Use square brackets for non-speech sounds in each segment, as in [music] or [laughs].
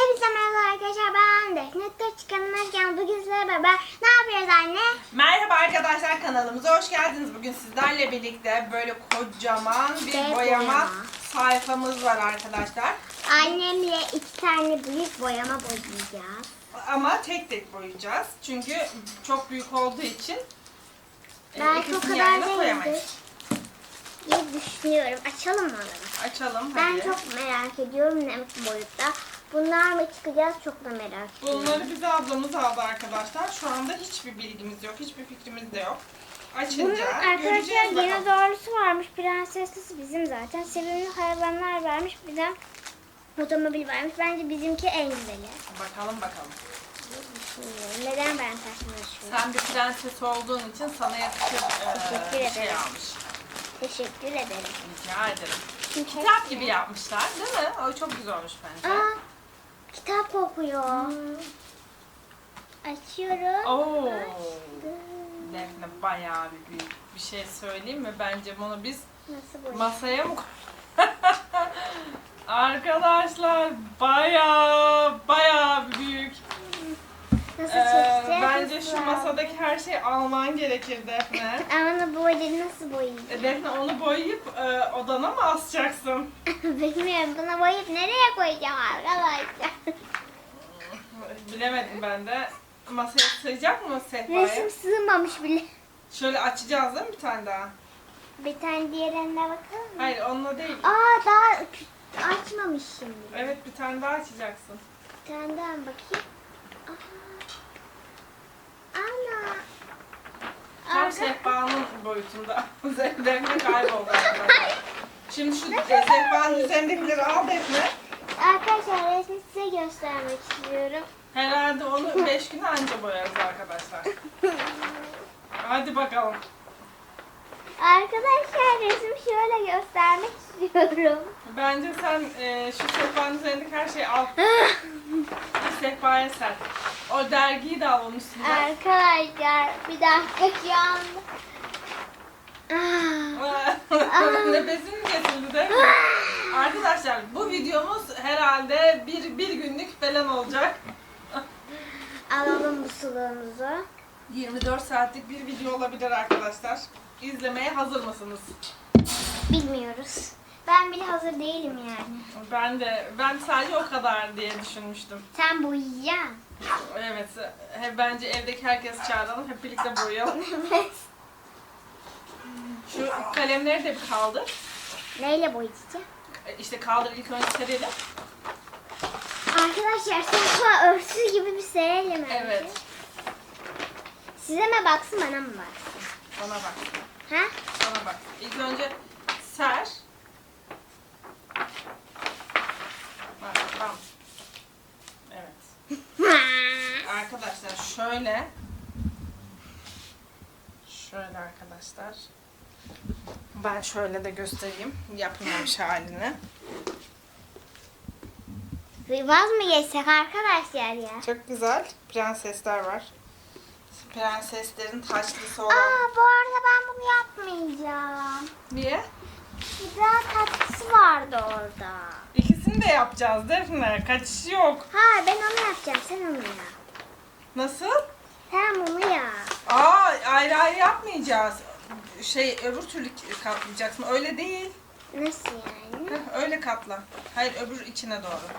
Hepinize merhaba arkadaşlar ben Defne Taç kanalına. Bugün sizlerle beraber ne yapıyoruz anne? Merhaba arkadaşlar kanalımıza hoş geldiniz. Bugün sizlerle birlikte böyle kocaman bir Dev boyama boyama. sayfamız var arkadaşlar. Annemle iki tane büyük boyama boyayacağız. Ama tek tek boyayacağız. Çünkü çok büyük olduğu için e, Belki o ikisini kadar yan yana değildir koyamayız. diye düşünüyorum. Açalım mı onları? Açalım Ben hadi. çok merak ediyorum ne boyutta. Bunlar mı çıkacağız çok da merak ediyorum. Bunları bize ablamız aldı arkadaşlar. Şu anda hiçbir bilgimiz yok, hiçbir fikrimiz de yok. Bunun Açınca arkadaşlar göreceğiz bakalım. dinozorlusu varmış. Prenseslisi bizim zaten. Sevimli hayvanlar vermiş. Bir de otomobil vermiş. Bence bizimki en güzeli. Bakalım bakalım. Neden ben taşmışım? Sen bir prenses olduğun için sana yakışır Teşekkür bir şey ederim. almış. Teşekkür ederim. Rica ederim. Çünkü Kitap gibi yapmışlar değil mi? O çok güzel olmuş bence. Aa, kitap kokuyor. Açıyorum. Oo. Defne bayağı bir büyük bir şey söyleyeyim mi? Bence bunu biz masaya mı [laughs] Arkadaşlar bayağı bayağı büyük. Nasıl Ee, bence şu masadaki her şeyi alman gerekir Defne. [laughs] Ama boyayı nasıl boyayacağım? E, Defne onu boyayıp e, odana mı asacaksın? [laughs] Bilmiyorum. Buna boyayıp nereye koyacağım arkadaşlar? [laughs] Bilemedim ben de. Masaya sığacak mı sehpaya? Resim sığmamış bile. Şöyle açacağız değil mi bir tane daha? Bir tane diğerine bakalım mı? Hayır onunla değil. Aa daha açmamış şimdi. Evet bir tane daha açacaksın. Bir tane daha bakayım. Ana. Tam Arka- sehpanın boyutunda. [laughs] Defne kayboldu arkadaşlar. Şimdi şu sehpanın üzerindekileri al Defne. Arkadaşlar resmi size göstermek istiyorum. Herhalde onu 5 güne anca boyarız arkadaşlar. [laughs] Hadi bakalım. Arkadaşlar resmi şöyle göstermek istiyorum. Bence sen e, şu sehpanın üzerindeki her şeyi al. [laughs] Bir sehpaya ser. O dergiyi de al onun üstünden. Arkadaşlar bir dakika şu anda. Aa, [laughs] Nefesim kesildi değil mi? Arkadaşlar bu videomuz herhalde bir, bir günlük falan olacak. alalım bu suluğumuzu. 24 saatlik bir video olabilir arkadaşlar. İzlemeye hazır mısınız? Bilmiyoruz. Ben bile hazır değilim yani. Ben de ben sadece o kadar diye düşünmüştüm. Sen boyayacaksın. Evet, he, bence evdeki herkes çağıralım, hep birlikte boyayalım. [laughs] Evet. Şu kalemleri de bir kaldır. Neyle boyayacağım? E, İşte kaldır ilk önce serelim. Arkadaşlar sayfa örtüsü gibi bir serelim önce. Evet, Size mi baksın bana mı baksın? bana bak, Ha? bana bak. İlk önce ser. Bak, tamam. Evet. [laughs] Arkadaşlar şöyle. Şöyle arkadaşlar. Ben şöyle de göstereyim yapılmamış halini. Vaz mı geçsek arkadaşlar ya? Çok güzel prensesler var. Prenseslerin taşlısı olan. Aa bu arada ben bunu yapmayacağım. Niye? Güzel tatlısı vardı orada. İkisini de yapacağız Defne. Kaçış yok. Ha ben onu yapacağım sen onu yap. Nasıl? Sen bunu yap. Aa ayrı ayrı yapmayacağız. Şey öbür türlü katlayacaksın. Öyle değil. Nasıl yani? Heh, öyle katla. Hayır öbür içine doğru.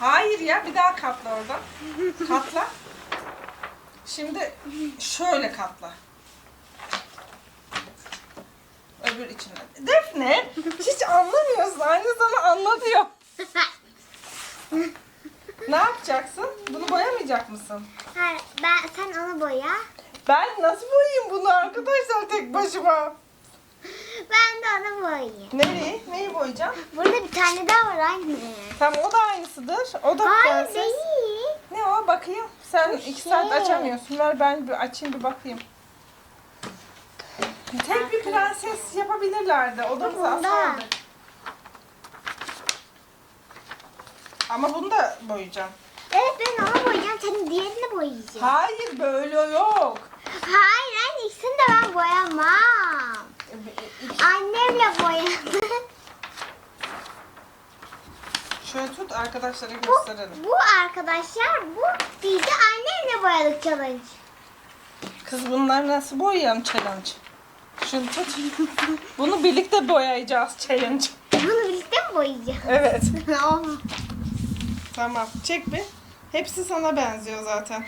Hayır ya bir daha katla orada. Katla. Şimdi şöyle katla. Öbür içine. Defne hiç anlamıyorsun. Aynı zamanda anlatıyor. Ne yapacaksın? Bunu boyamayacak mısın? ha, ben sen onu boya. Ben nasıl boyayayım bunu arkadaşlar tek başıma? Ben de onu boyayayım. Nereyi? Neyi boyayacağım? Burada bir tane daha var anne. Tamam o da aynısıdır. O da Hayır prenses. değil. Ne o? Bakayım. Sen iki saat şey. açamıyorsun. Ver ben bir açayım bir bakayım. Tek bir prenses yapabilirlerdi. Odamıza Bunda. asardık. Ama bunu da boyayacağım. Evet ben onu boyayacağım. Senin diğerini boyayacağım. Hayır böyle yok. Hayır anne ikisini de ben boyamam. Annemle boyadım. Şöyle tut arkadaşlara Bu, gösterelim. bu arkadaşlar bu biz de annemle boyadık challenge. Kız bunlar nasıl boyayalım challenge? Şunu tut. Bunu birlikte boyayacağız challenge. Bunu birlikte mi boyayacağız? Evet. [laughs] Tamam. Çek bir. Hepsi sana benziyor zaten.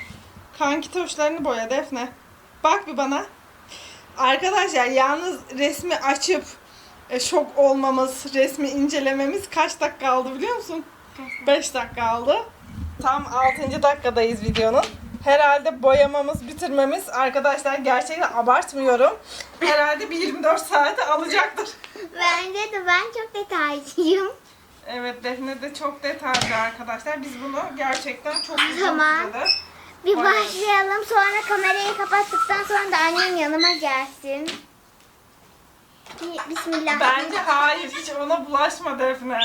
Kanki toşlarını boya Defne. Bak bir bana. Arkadaşlar yalnız resmi açıp e, şok olmamız, resmi incelememiz kaç dakika aldı biliyor musun? 5 dakika aldı. Tam 6. dakikadayız videonun. Herhalde boyamamız, bitirmemiz arkadaşlar gerçekten abartmıyorum. Herhalde bir 24 saate alacaktır. Bence de ben çok detaycıyım. Evet Defne de çok detaylı arkadaşlar. Biz bunu gerçekten çok uzun Tamam. Bir başlayalım sonra kamerayı kapattıktan sonra da annem yanıma gelsin. Bir- Bismillah. Bence hayır hiç ona bulaşma Defne.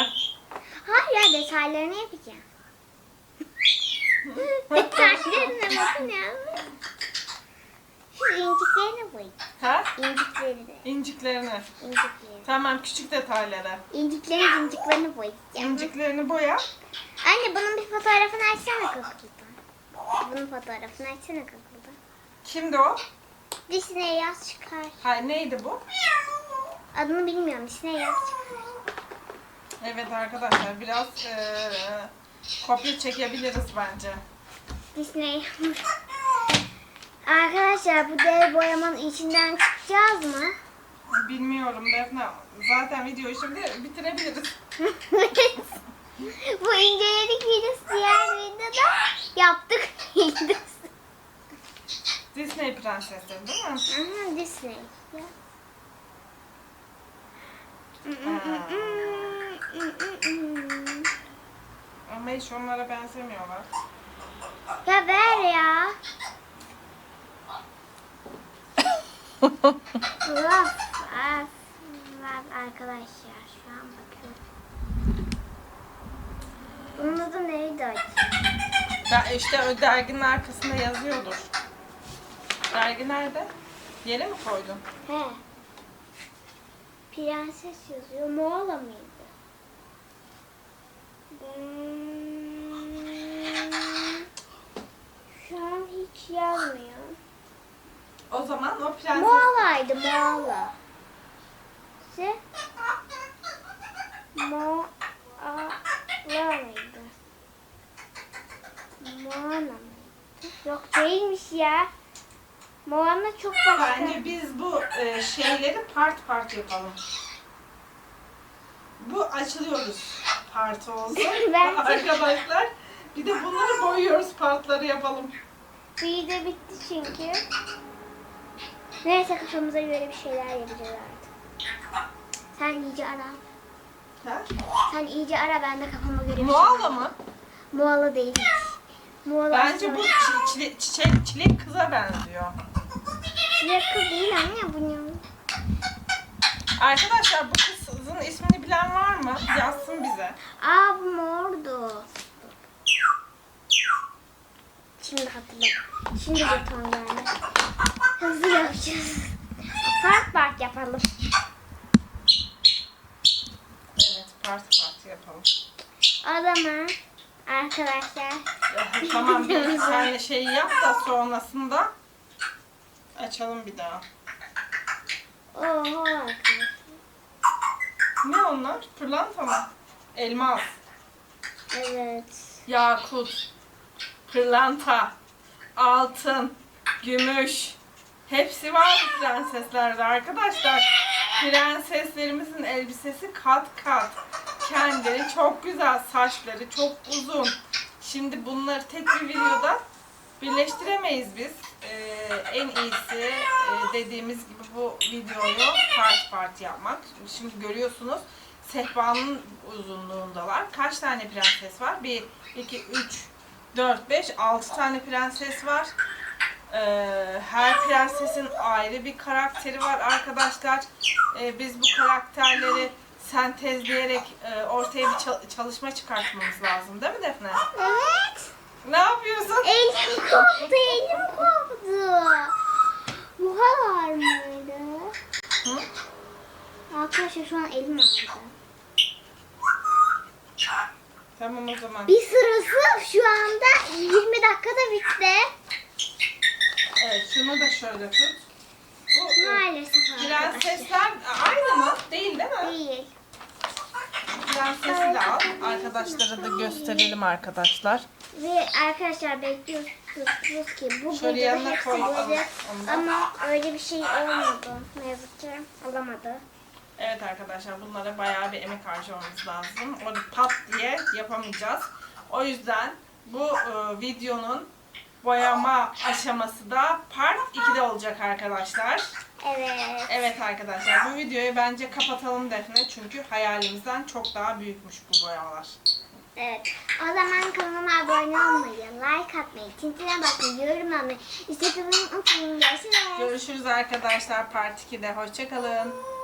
Hayır ya detaylarını yapacağım. [laughs] detaylarına bakın ya. Şu inciklerini boyayacağım. Ha? İnciklerini. İnciklerini. İnciklerini. Tamam küçük detayları. İnciklerin inciklerini boyayacağım. İnciklerini boya. Anne bunun bir fotoğrafını açsana Google'dan. Bunun fotoğrafını açsana Google'dan. Kimdi o? Disney yaz çıkar. Hayır neydi bu? Adını bilmiyorum. Disney yaz çıkar. Evet arkadaşlar biraz eee kopya çekebiliriz bence. Disney. Arkadaşlar bu dev boyamanın içinden çıkacağız mı? Bilmiyorum Defne. Zaten videoyu şimdi bitirebiliriz. [laughs] bu inceledik videosu diğer videoda yaptık videosu. [laughs] Disney prensesleri değil mi? Aha Disney. Ya. Ama hiç onlara benzemiyorlar. Ya ver ya. [laughs] Of arkadaşlar şu an bakıyorum. Bunun adı neydi acaba? Ben işte o derginin arkasında yazıyordur. Dergi nerede? Yere mi koydun? He. Prenses yazıyor. Moala mıydı? Hmm, Şu an hiç yazmıyor. O zaman o prenses... Moala'ydı Moala. Se Moala mıydı? Moana? Yok değilmiş ya. Moana çok başka. Bence biz bu e, şeyleri part part yapalım. Bu açılıyoruz part olsun. [laughs] Bence- Arkadaşlar bir de bunları boyuyoruz partları yapalım. Büyü bitti çünkü. Neyse kafamıza göre bir şeyler yapacağız artık. Sen iyice ara. Ha? Sen iyice ara ben de kafama göre bir Moala şeyler- mı? Moala değil. Bence bu çi- çile- çiçek, çilek kıza benziyor. Kız değil anne bu ne? Arkadaşlar bu kızın ismini bilen var mı? Yazsın bize. Aa bu mordu. Şimdi hatırladım. Şimdi beton geldi. Hızlı yapacağız. Part part yapalım. Evet part part yapalım. O zaman arkadaşlar Ya, tamam bir [laughs] tane şey yap da sonrasında açalım bir daha. Oho arkadaşlar. Ne onlar? Pırlanta mı? Elmas, Evet. yakut, pırlanta, altın, gümüş. Hepsi var prenseslerde arkadaşlar. Prenseslerimizin elbisesi kat kat. Kendileri çok güzel, saçları çok uzun. Şimdi bunları tek bir videoda birleştiremeyiz biz. Ee, en iyisi e, dediğimiz gibi bu videoyu part part yapmak. Şimdi görüyorsunuz sehpanın uzunluğundalar. Kaç tane prenses var? 1, 2, 3, 4, 5, 6 tane prenses var. Ee, her prensesin ayrı bir karakteri var arkadaşlar. Ee, biz bu karakterleri sentezleyerek e, ortaya bir çal- çalışma çıkartmamız lazım değil mi Defne? Evet. Ne yapıyorsun? Elim koptu, elim koptu. Bu kadar mıydı? Hı? Arkadaşlar şu an elim ağrıdı. Tamam o zaman. Bir sırası şu anda 20 dakikada bitti. Evet şunu da şöyle tut. Bu e, Maalesef arkadaşlar. prensesler aynı mı? Değil değil mi? Değil. Prensesi de al. Arkadaşlara da gösterelim arkadaşlar. Ve arkadaşlar bekliyoruz ki bu Şöyle yanına hepsi koy, gelecek. onu da. Ama öyle bir şey olmadı. Ne yazık ki olamadı. Evet arkadaşlar bunlara bayağı bir emek harcamamız lazım. Onu pat diye yapamayacağız. O yüzden bu e, videonun boyama aşaması da part 2'de olacak arkadaşlar. Evet. Evet arkadaşlar bu videoyu bence kapatalım Defne çünkü hayalimizden çok daha büyükmüş bu boyamalar. Evet. O zaman kanalıma abone olmayı, like atmayı, tintine bakmayı, yorum yapmayı, isteklerimi unutmayın. Görüşürüz. Görüşürüz arkadaşlar part 2'de. Hoşçakalın.